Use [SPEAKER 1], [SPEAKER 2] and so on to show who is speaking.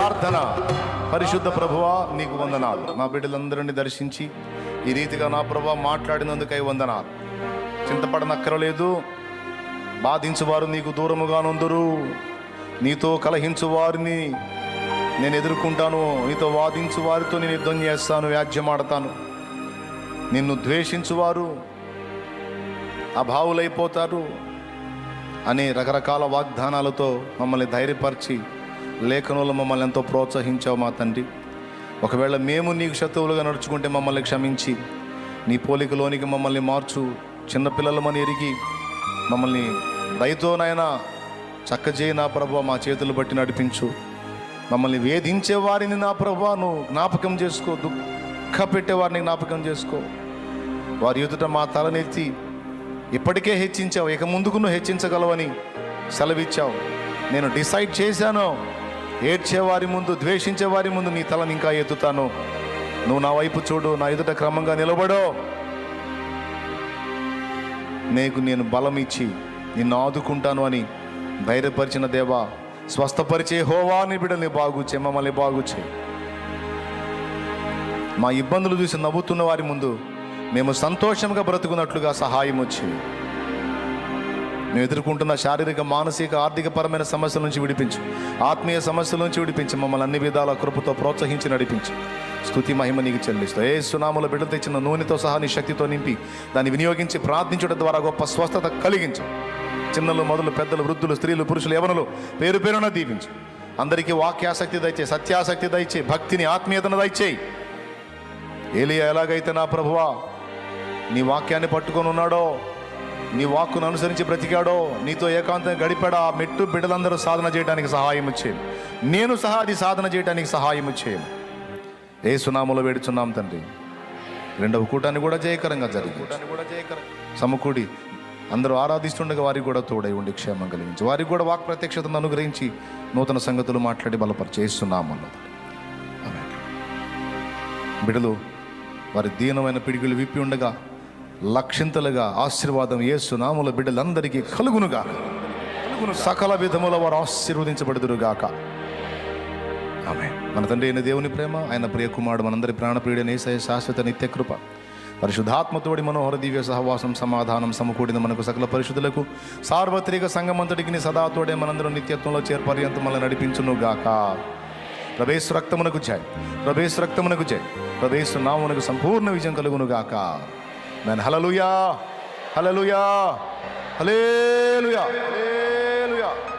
[SPEAKER 1] ప్రార్థన పరిశుద్ధ ప్రభువా నీకు వందనాలు. నా బిడ్డలందరినీ దర్శించి ఈ రీతిగా నా ప్రభా మాట్లాడినందుకై వందనాలు. చింతపడనక్కరలేదు బాధించువారు నీకు దూరముగా నుందురు నీతో కలహించు వారిని నేను ఎదుర్కొంటాను. నీతో వాదించు వారితో నేను యుద్ధం చేస్తాను వ్యాజ్యమాడతాను. నిన్ను ద్వేషించువారు అభావులైపోతారు. అనే రకరకాల వాగ్దానాలతో మమ్మల్ని ధైర్యపరిచి లేఖనంలో మమ్మల్ని ఎంతో ప్రోత్సహించావు మా తండ్రి. ఒకవేళ మేము నీకు శత్రువులుగా నడుచుకుంటే మమ్మల్ని క్షమించి నీ పోలికలోనికి మమ్మల్ని మార్చు చిన్నపిల్లలమని ఎరిగి మమ్మల్ని దయతోనైనా చక్కజేయి నా ప్రభు మా చేతులు బట్టి నడిపించు. మమ్మల్ని వేధించే వారిని నా ప్రభు నువ్వు జ్ఞాపకం చేసుకో దుఃఖ పెట్టేవారిని జ్ఞాపకం చేసుకో. వారి ఎదుట మా తలనెత్తి ఇప్పటికే హెచ్చించావు ఇక ముందుకు నువ్వు హెచ్చించగలవని సెలవిచ్చావు. నేను డిసైడ్ చేశాను. ఏడ్చేవారి ముందు ద్వేషించే వారి ముందు నీ తలని ఇంకా ఎత్తుతాను. నువ్వు నా వైపు చూడు నా ఎదుట క్రమంగా నిలబడో. నీకు నేను బలం ఇచ్చి నిన్ను ఆదుకుంటాను అని ధైర్యపరిచిన దేవా స్వస్థపరిచే హోవాని బిడ్డల్ని బాగుచే మమ్మల్ని బాగుచే మా ఇబ్బందులు చూసి నవ్వుతున్న వారి ముందు మేము సంతోషంగా బ్రతుకున్నట్లుగా సహాయం వచ్చి మేము ఎదుర్కొంటున్న శారీరక మానసిక ఆర్థిక పరమైన సమస్యల నుంచి విడిపించు. ఆత్మీయ సమస్యల నుంచి విడిపించి. మమ్మల్ని అన్ని విధాల కృపతో ప్రోత్సహించి నడిపించు. స్తుతి మహిమ నీకు చెల్లిస్తూ. ఏ సునాముల బిడ్డలు తెచ్చిన నూనెతో సహా నీ శక్తితో నింపి దాన్ని వినియోగించి ప్రార్థించడం ద్వారా గొప్ప స్వస్థత కలిగించు. చిన్నలు మొదలు పెద్దలు వృద్ధులు స్త్రీలు పురుషులు యవనులు పేరు పేరున దీపించు అందరికీ వాక్యాసక్తి దయచే సత్యాసక్తి దయచే భక్తిని ఆత్మీయతను దయచేయి. ఏలియా ఎలాగైతే నా ప్రభువా నీ వాక్యాన్ని పట్టుకొని ఉన్నాడో నీ వాక్కును అనుసరించి బ్రతికాడో నీతో ఏకాంతం గడిపాడో? ఆ మెట్టు బిడ్డలందరూ సాధన చేయడానికి సహాయం ఇచ్చేయం నేను సహా అది సాధన చేయడానికి సహాయం ఇచ్చేయం ఏ సునాములో వేడుచున్నాం తండ్రి. రెండవ కూటాన్ని కూడా జయకరంగా జరిగి సమకూడి అందరూ ఆరాధిస్తుండగా వారికి కూడా తోడై ఉండి క్షేమం కలిగించి వారికి కూడా వాక్ ప్రత్యక్షతను అనుగ్రహించి నూతన సంగతులు మాట్లాడి బలపరిచేస్తున్నాము అన్నది బిడలు వారి దీనమైన పిడిగులు విప్పి ఉండగా లక్షింతలుగా ఆశీర్వాదం ఏసునాముల బిడ్డలందరికీ కలుగునుగా కలుగును సకల విధముల వారు ఆశీర్వదించబడుదురుగాక. ఆమె మన తండ్రి అయిన దేవుని ప్రేమ ఆయన ప్రియకుమారుడు మనందరి ప్రాణప్రియుడు నేసయ శాశ్వత నిత్య కృప పరిశుద్ధాత్మతోడి మనోహర దివ్య సహవాసం సమాధానం సమకూడిన మనకు సకల పరిశుద్ధులకు సార్వత్రిక సంగమంతటికి సదాతోడే మనందరం నిత్యత్వంలో చేర్పర్యంత మనల్ని నడిపించును గాక ప్రభేశు రక్తమునకు జై ప్రభేశు రక్తమునకు జై ప్రభేశు నామునకు సంపూర్ణ విజయం కలుగును గాక మెన్ హలలుయా హలలుయా హలేలుయా